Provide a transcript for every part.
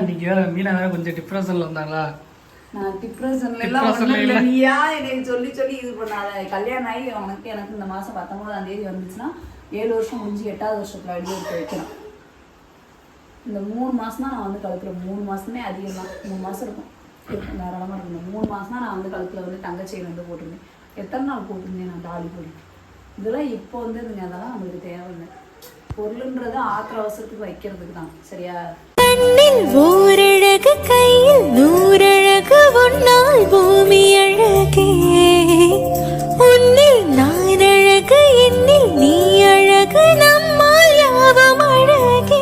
இன்னைக்கு வேற மீனா வேற கொஞ்சம் டிப்ரெஷன்ல வந்தாங்களா நான் டிப்ரெஷன்ல எல்லாம் ஒண்ணும் இல்ல. நீயா? எனக்கு சொல்லி சொல்லி இது பண்ணாத. கல்யாணம் ஆகி உனக்கு எனக்கு இந்த மாசம் பத்தொன்பதாம் தேதி வந்துச்சுன்னா ஏழு வருஷம் முடிஞ்சு எட்டாவது வருஷத்துல அடி எடுத்து வைக்கிறேன் இந்த மூணு மாசம் தான் நான் வந்து கழுத்துல. மூணு மாசமே அதிகம் தான். மூணு மாசம் இருக்கும். மூணு மாசம் தான் நான் வந்து கழுத்துல வந்து தங்கச்செயின் வந்து போட்டிருந்தேன். எத்தனை நாள் போட்டிருந்தேன் நான் தாலி இதெல்லாம் இப்போ வந்து அதெல்லாம் நம்மளுக்கு தேவையில்லை. பொருளுன்றது ஆத்திர அவசரத்துக்கு வைக்கிறதுக்கு தான் சரியா? கண்ணில் ஓரழகு கையில் நூறழகு உன்னால் பூமி அழகே. உன்னில் நான் அழகு என்னில் நீ அழகு நம்மால் யாவும் அழகே.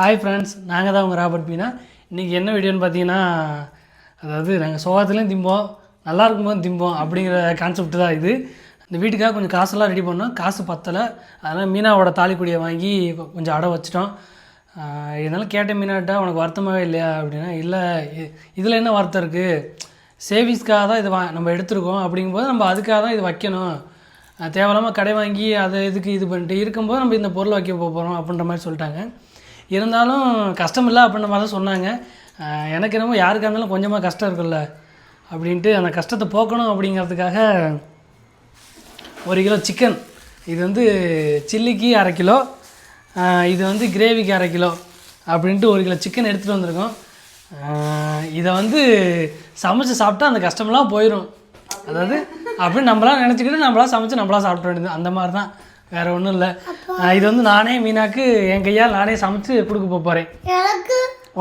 ஹாய் ஃப்ரெண்ட்ஸ் நாங்கள் தான் உங்கள் ராபர்ட் பீனா. இன்றைக்கி என்ன வீடியோன்னு பார்த்தீங்கன்னா அதாவது நாங்கள் சோகத்துலேயும் திம்போம் நல்லா இருக்கும்போது திம்போம் அப்படிங்கிற கான்செப்ட் தான் இது. இந்த வீட்டுக்காக கொஞ்சம் காசெல்லாம் ரெடி பண்ணோம். காசு பத்தலை. அதனால் மீனாவோட தாலிக்குடியை வாங்கி கொஞ்சம் அடை வச்சிட்டோம். இருந்தாலும் கேட்ட மீனாட்டா உனக்கு வருத்தமாகவே இல்லையா அப்படின்னா இல்லை இதில் என்ன வருத்தம் இருக்குது சேவிங்ஸ்க்காக தான் இது வா நம்ம எடுத்திருக்கோம். அப்படிங்கும்போது நம்ம அதுக்காக தான் இது வைக்கணும். தேவையில்லாமல் கடை வாங்கி அதை இதுக்கு இது பண்ணிட்டு இருக்கும்போது நம்ம இந்த பொருள் வைக்க போகிறோம் அப்படின்ற மாதிரி சொல்லிட்டாங்க. இருந்தாலும் கஷ்டம் இல்லை அப்படின்ற மாதிரி தான் சொன்னாங்க. எனக்கு என்னமோ யாருக்காக இருந்தாலும் கொஞ்சமாக கஷ்டம் இருக்குல்ல அப்படின்ட்டு அந்த கஷ்டத்தை போக்கணும் அப்படிங்கிறதுக்காக ஒரு கிலோ சிக்கன். இது வந்து சில்லிக்கு அரை கிலோ. இது வந்து கிரேவிக்கு அரை கிலோ அப்படின்ட்டு ஒரு கிலோ சிக்கன் எடுத்துகிட்டு வந்திருக்கோம். இதை வந்து சமைச்சு சாப்பிட்டா அந்த கஷ்டமெல்லாம் போயிடும் அதாவது அப்படின்னு நம்மளாம் நினச்சிக்கிட்டு நம்மளாம் சமைச்சு நம்மளாம் சாப்பிட வேண்டியது. அந்த மாதிரி தான் வேறு ஒன்றும் இல்லை. இது வந்து நானே மீனாக்கு என் கையால் நானே சமைச்சு கொடுக்க போகிறேன்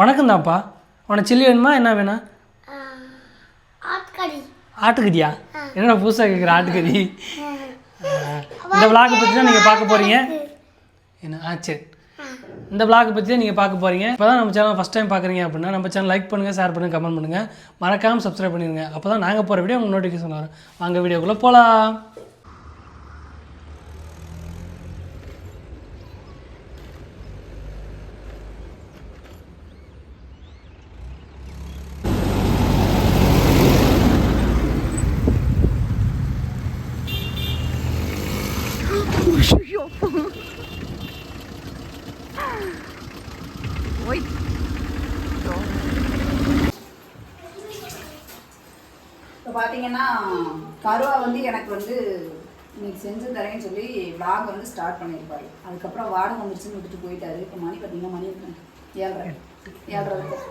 உனக்கும் தான்ப்பா உனக்கு சில்லி வேணுமா? என்ன வேணும்? ஆட்டுக்கறியா? என்னடா புதுசாக கேட்குற ஆட்டுக்கறி? இந்த விளாகை பற்றி தான் நீங்கள் பார்க்க போகிறீங்க என்ன? ஆ சரி. இந்த பிளாக் பற்றி தான் நீங்கள் பார்க்க போகிறீங்க இப்போ தான் நம்ம சேனல் ஃபஸ்ட் டைம் பார்க்குறீங்க அப்படின்னா நம்ம சேனல் லைக் பண்ணுங்கள் ஷேர் பண்ணுங்கள் கமெண்ட் பண்ணுங்கள் மறக்காமல் சப்ஸ்கிரைப் பண்ணிடுங்க அப்போ தான் நாங்கள் போகிற வீடியோ உங்களுக்கு நோட்டிஃபிகேஷன் வரும். வாங்க வீடியோக்குள்ளே போகலாம் இப்போ பார்த்தீங்கன்னா கருவா வந்து எனக்கு வந்து இன்னைக்கு செஞ்சு தரேன்னு சொல்லி விளாக் வந்து ஸ்டார்ட் பண்ணியிருப்பாரு. அதுக்கப்புறம் வாடகை வந்துருச்சுன்னு விட்டுட்டு போயிட்டாரு. இப்போ மணி பார்த்தீங்கன்னா மணி ஏழரை. ஏழரை இருக்கும்.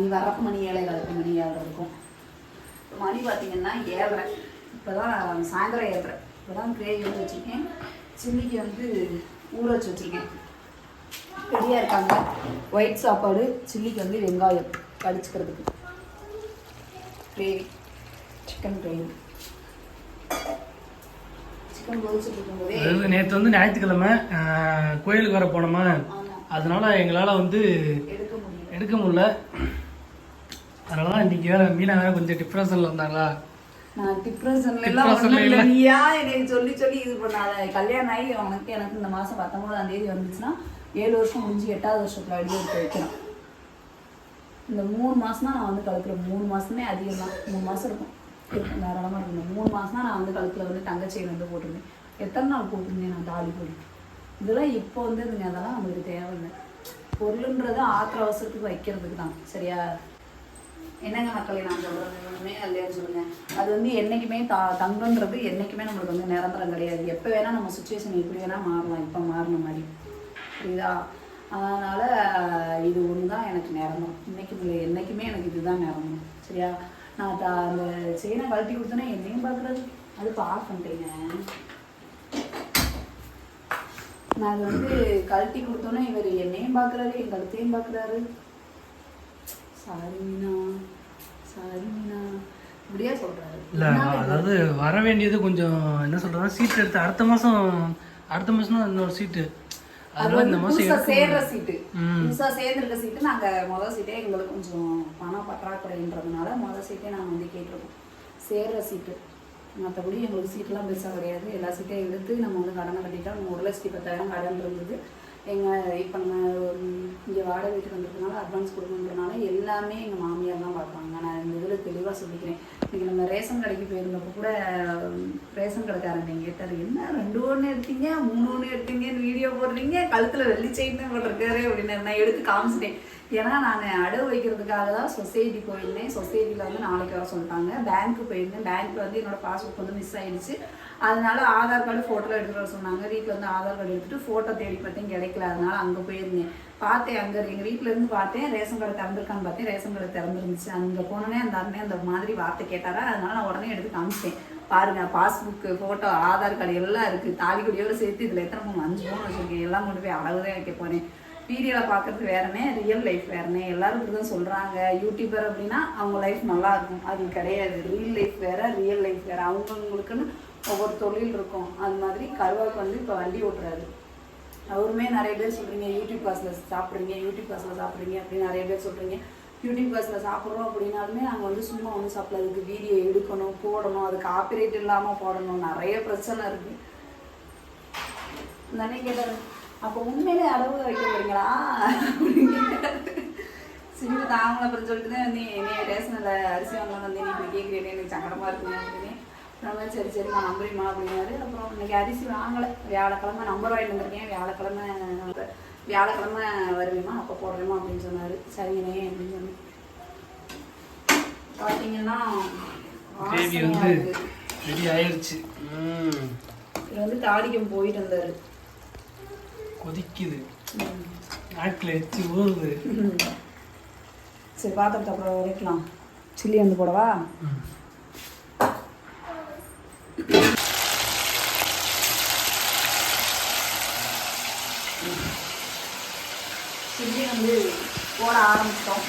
நீ வர்றப்ப மணி ஏழை காலத்து மணி ஏழரை இருக்கும். மணி பார்த்தீங்கன்னா ஏழரை. இப்போ தான் சாயந்தரம் ஏழரை. இப்போ தான் கிரேவி வந்து வச்சுருக்கேன். சில்லிக்கு வந்து ஊற வச்சு வச்சுருக்கேன். ரெடியாக இருக்காங்க. ஒயிட் சாப்பாடு சில்லிக்கு வந்து வெங்காயம் கடிச்சுக்கிறதுக்கு. கிரேவி சிக்கன் கிரேவி அதாவது நேற்று வந்து ஞாயிற்றுக்கிழமை கோயிலுக்கு வர போனோமா? அதனால எங்களால் வந்து எடுக்க முடியல. அதனால தான் இன்றைக்கி வேறு மீனா வேறு கொஞ்சம் டிப்ரெஷனில் எனக்கு சொல்லி சொல்லி இது பண்ணாத. கல்யாணம் ஆகி உனக்கு எனக்கு இந்த மாசம் பத்தொன்பதாம் தேதி வந்துச்சுன்னா ஏழு வருஷம் முடிஞ்சு எட்டாவது வருஷத்துல அடி எடுத்து வைக்கிறேன் இந்த மூணு மாசம் தான் நான் வந்து கழுத்துல. மூணு மாசமே அதிகம் தான் மூணு மாசம் இருக்கும். இருக்கும் தாராளமாக இருக்கணும். மூணு மாதம் தான் நான் வந்து கழுத்தில் வந்து தங்கச்சியை வந்து போட்டிருந்தேன். எத்தனை நாள் போட்டிருந்தேன் நான் தாலி போடி இதெல்லாம் இப்போ வந்து இதுங்க அதெல்லாம் நம்மளுக்கு தேவையில்லை. பொருளுன்றது ஆத்திர அவசரத்துக்கு வைக்கிறதுக்கு தான். சரியா? என்னங்க மக்களை நான் சொல்றது இல்லையான்னு சொல்லுங்க. அது வந்து என்றைக்குமே தா தங்கன்றது என்றைக்குமே நம்மளுக்கு வந்து நிரந்தரம் கிடையாது. எப்போ வேணால் நம்ம சுச்சுவேஷன் எப்படி வேணால் மாறலாம். இப்போ மாறின மாதிரி. புரியுதா? அதனால் இது ஒன்று தான் எனக்கு நிரந்தரம். இன்னைக்கு இல்லை என்றைக்குமே எனக்கு இதுதான் நிரந்தரம். சரியா? நான் த- அந்த செயினை கழட்டி கொடுத்தோன்னே என்னையும் பார்க்குறது? அது ஆஃப் பண்ணிட்டேங்க. நான் அது வந்து கழட்டி கொடுத்தோன்னே இவர் என்னையும் பார்க்குறாரு என் கழுத்தையும் பார்க்குறாரு. சாரி மீனா. சாரி மீனா. இப்படியா சொல்றாரு. இல்லை அதாவது வர வேண்டியது கொஞ்சம் என்ன சொல்கிறதா சீட் எடுத்து அடுத்த மாதம் அடுத்த மாதம் தான் இன்னொரு சீட்டு அது வந்து புதுசா சேர்ற. சீட்டு. புதுசா சேர்ந்துருக்க சீட்டு. நாங்க முதல் சீட்டே எங்களுக்கு கொஞ்சம் பணம் பற்றாக்குறைன்றதுனால முதல் சீட்டே நாங்க வந்து கேட்டிருக்கோம். சேர்ற சீட்டு. மற்றபடி எங்களுக்கு சீட்டெல்லாம் பெருசாக கிடையாது. எல்லா சீட்டையும் எடுத்து நம்ம வந்து கடனை கட்டிட்டோம் ஒரு லட்சத்தி பத்தாயிரம் கடன் இருந்தது எங்கள் இப்போ நம்ம இங்கே வாடகை வீட்டுக்கு வந்திருக்கனால அட்வான்ஸ் கொடுக்கணுன்றனால எல்லாமே எங்கள் மாமியார் தான் பார்ப்பாங்க. நான் இந்த இதில் தெளிவாக சொல்லிக்கிறேன். இன்றைக்கி நம்ம ரேஷன் கடைக்கு போயிருந்தப்போ கூட ரேஷன் கடைக்காரன் எங்க கேட்டாரு என்ன ரெண்டு ஒன்று எடுத்தீங்க? மூணு ஒன்று எடுத்தீங்கன்னு வீடியோ போடுறீங்க? கழுத்துல வெள்ளி செயின் போட்டிருக்காரு அப்படின்னு நான் எடுத்து காமிச்சிட்டேன். ஏன்னா நான் அடவு வைக்கிறதுக்காக தான் சொசைட்டி போயிருந்தேன் சொசைட்டியில் வந்து நாளைக்கு வர சொல்லிட்டாங்க. பேங்க்கு போயிருந்தேன். பேங்க்கில் வந்து என்னோடய பாஸ்புக் வந்து மிஸ் ஆயிடுச்சு. அதனால ஆதார் கார்டு ஃபோட்டோ எடுத்துகிட்டு வர சொன்னாங்க. வீட்டில் வந்து ஆதார் கார்டு எடுத்துட்டு ஃபோட்டோ தேடி பார்த்தேன். கிடைக்கல. அதனால அங்கே போயிருந்தேன். பார்த்தேன். அங்கே எங்கள் வீட்டில் இருந்து பார்த்தேன். ரேஷன் கடை திறந்துருக்கான்னு பார்த்தேன். ரேஷன் கடை திறந்துருந்துச்சு. அங்கே போனோடனே அந்த அண்ணன் அந்த மாதிரி வார்த்தை கேட்டாரா? அதனால நான் உடனே எடுத்து காமிச்சிட்டேன். பாருங்க பாஸ்புக்கு ஃபோட்டோ ஆதார் கார்டு எல்லாம் இருக்குது தாலிக்குடியோட சேர்த்து இதில் எத்தனை மூணு அஞ்சு மூணு வச்சுருக்கேன். எல்லாம் கொண்டு போய் அளவு தான் வைக்க போனேன் வீடியோவில் பார்க்குறது வேறனே ரியல் லைஃப் வேறனே. எல்லாரும் இப்படி தான் சொல்கிறாங்க யூடியூபர் அப்படின்னா அவங்க லைஃப் நல்லா இருக்கும். அது கிடையாது. ரியல் லைஃப் வேற ரியல் லைஃப் வேற. அவங்கவுங்களுக்குன்னு ஒவ்வொரு தொழில் இருக்கும். அது மாதிரி கருவாக்கு வந்து இப்போ வண்டி ஓட்டுறாரு. அவருமே நிறைய பேர் சொல்கிறீங்க யூடியூப் கிளாஸில் சாப்பிட்றீங்க யூடியூப் பாஸில் சாப்பிட்றீங்க அப்படின்னு நிறைய பேர் சொல்கிறீங்க யூடியூப் கிளாஸில் சாப்பிட்றோம் அப்படின்னாலுமே நாங்கள் வந்து சும்மா ஒன்றும் சாப்பிடல அதுக்கு வீடியோ எடுக்கணும் போடணும் அதுக்கு காப்பிரைட் இல்லாமல் போடணும். நிறைய பிரச்சனை இருக்குது இந்த கேட்டாரு. அப்போ உண்மையிலே அளவு வைக்க போறீங்களா. சிரிப்பு தாங்கல அப்புறம் சொல்லிட்டு தான் நீ நீ ரேஷனில் அரிசி வாங்கலாம் வந்து நீ இப்படி கேட்குறேன் எனக்கு சங்கடமாக இருக்குங்க அப்படின்னு நம்ம சரி சரி நான் நம்புறீமா அப்படின்னாரு. அப்புறம் இன்னைக்கு அரிசி வாங்கலை. வியாழக்கிழமை நம்பர் வாங்கிட்டு வந்திருக்கேன். வியாழக்கிழமை வியாழக்கிழமை வருவேமா அப்போ போடுறேமா அப்படின்னு சொன்னார். சரிங்கண்ணே அப்படின்னு சொன்னேன். பார்த்தீங்கன்னா வந்து. ரெடி வந்து தாடிக்கம் போயிட்டு வந்தாரு. கொதிக்குது. நாட்டில் எச்சு ஊறுது. சரி பாத்திரத்தை அப்புறம் உரைக்கலாம் சில்லி வந்து போடவா. சில்லி வந்து போட ஆரம்பிச்சிட்டோம்.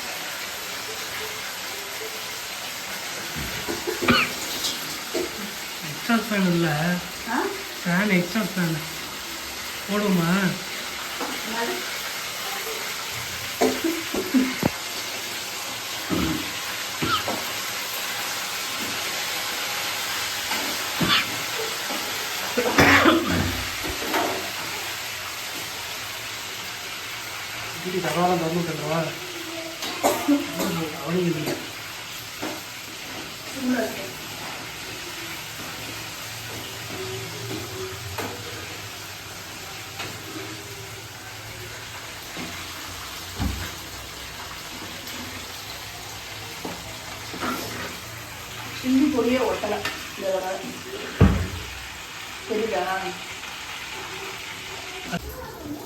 எக்ஸ்ட்ரா ஃபேன் இல்லை. ஃபேன் எக்ஸ்ட்ரா ஃபேன் வீட்டு தகவலாம் திறந்து தருவா அவனுக்கு சில்லி பொடியே ஒட்டலை. இந்த தடவை. தெரியுதா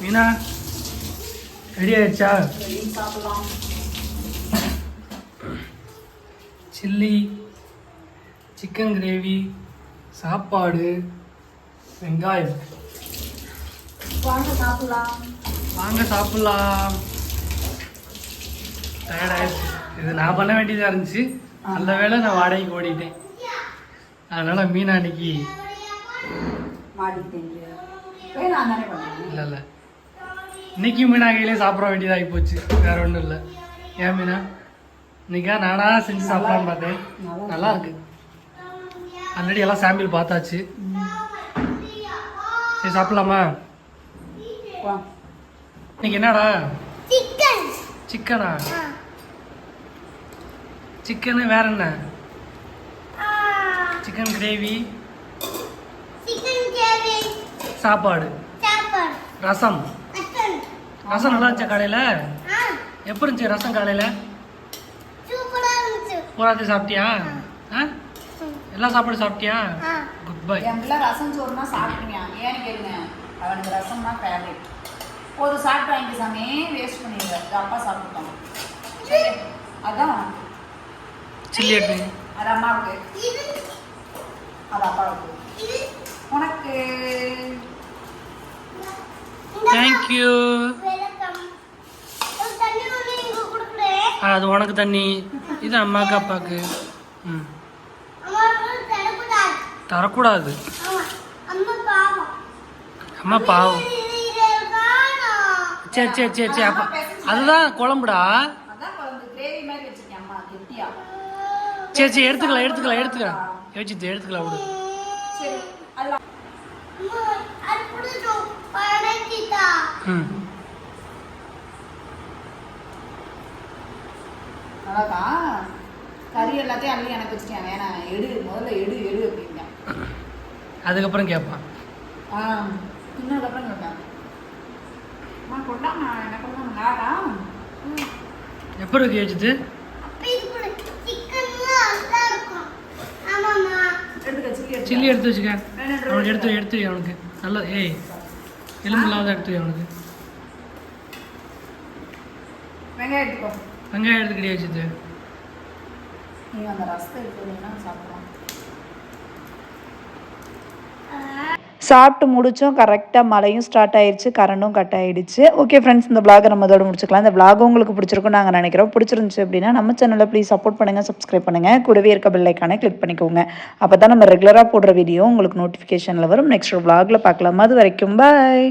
மீனா ரெடி ஆயிடுச்சா? சாப்பிடலாம். சில்லி சிக்கன் கிரேவி சாப்பாடு வெங்காயம். வாங்க சாப்பிடலாம். வாங்க சாப்பிட்லாம். டயர்டாயிடுச்சு இது நான் பண்ண வேண்டியதாக இருந்துச்சு. நல்ல வேளை நான் வாடகைக்கு ஓடிட்டேன். அதனால் மீனா அன்னைக்கு இல்லை இல்லை. இன்னைக்கு மீனா கையிலே சாப்பிட வேண்டியதாகி போச்சு. வேற ஒன்றும் இல்லை. ஏன் மீனா? இன்னைக்கா நானா செஞ்சு சாப்பிடலான்னு பார்த்தேன். நல்லா இருக்கு. ஆல்ரெடி எல்லாம் சாம்பிள் பார்த்தாச்சு. சரி சாப்பிடலாமா? இன்னைக்கு என்னடா? சிக்கனா சிக்கனு வேற என்ன? சிக்கன் கிரேவி சாப்பாடு. ரசம். ரசம். நல்லா இருந்துச்சா காலையில்? எப்படி இருந்துச்சு ரசம் காலையில்? பூராத்தையும் சாப்பிட்டியா? ஆ. எல்லா சாப்பாடும் சாப்பிட்டியா? குட் பை ரசம் சோறுனா சாப்பிடுங்க. ஏன்னு கேளுங்க. அவனுக்கு ரசம்னா ஃபேவரட் ஒரு சாப்பிட்டு வாங்கி சாமி. வேஸ்ட் பண்ணிடுங்க. இது அப்பா சாப்பிட்டுட்டோம் சரி அதான். சில்லி எடுத்து அது அம்மாவுக்கு அது அப்பாவுக்கு உனக்கு தேங்க்யூ அது உனக்கு தண்ணி. இது அம்மாக்கு அப்பாவுக்கு ம். தரக்கூடாது. அம்மா பாவம். சரி சரி சரி சரி அப்பா. அதுதான் குழம்புடா அதான் குழம்பு கிரேவி மாதிரி வச்சிருக்கேன் அம்மா கெட்டியா சரி சரி எடுத்துக்கலாம் எடுத்துக்கலாம் எடுத்துக்கலாம். யோசிச்சு எடுத்துக்கலாம் விடு. ம். நல்லாக்கா கறி எல்லாத்தையும் அள்ளி எனக்கு வச்சுட்டேன். வேணாம் எடு முதல்ல எடு எடு அப்படின்ட்டேன் அதுக்கப்புறம் கேட்பான். ஆ அம்மா கொண்டா நான் எனக்கு வந்து நாடா எப்போ இருக்கு வச்சுட்டு எடுத்துக்க சில்லி எடுத்து வச்சுக்க. அவனுக்கு எடுத்து எடுத்து அவனுக்கு. நல்ல ஏய் எலும்பு இல்லாத எடுத்து அவனுக்கு. வெங்காயம் எடுத்துக்கோ. வெங்காயம் எடுத்துக்கிட்டே வச்சுட்டு. நீ அந்த ரசத்தை எடுத்துனா சாப்பிடலாம் சாப்பிட்டு முடித்தோம் கரெக்டாக மழையும் ஸ்டார்ட் ஆயிடுச்சு கரண்டும் கட் ஆகிடுச்சு ஓகே ஃப்ரெண்ட்ஸ் இந்த பிளாகை நம்ம இதோட முடிச்சுக்கலாம். இந்த பிளாக் உங்களுக்கு பிடிச்சிருக்கும் நாங்கள் நினைக்கிறோம். பிடிச்சிருந்துச்சு அப்படின்னா நம்ம சேனலை ப்ளீஸ் சப்போர்ட் பண்ணுங்கள் சப்ஸ்கிரைப் பண்ணுங்கள் கூடவே இருக்க பெல் கிளிக் பண்ணிக்கோங்க. அப்போ தான் நம்ம ரெகுலராக போடுற வீடியோ உங்களுக்கு நோட்டிஃபிகேஷனில் வரும். நெக்ஸ்ட் பிளாகில் பார்க்கலாம். அது வரைக்கும் பாய்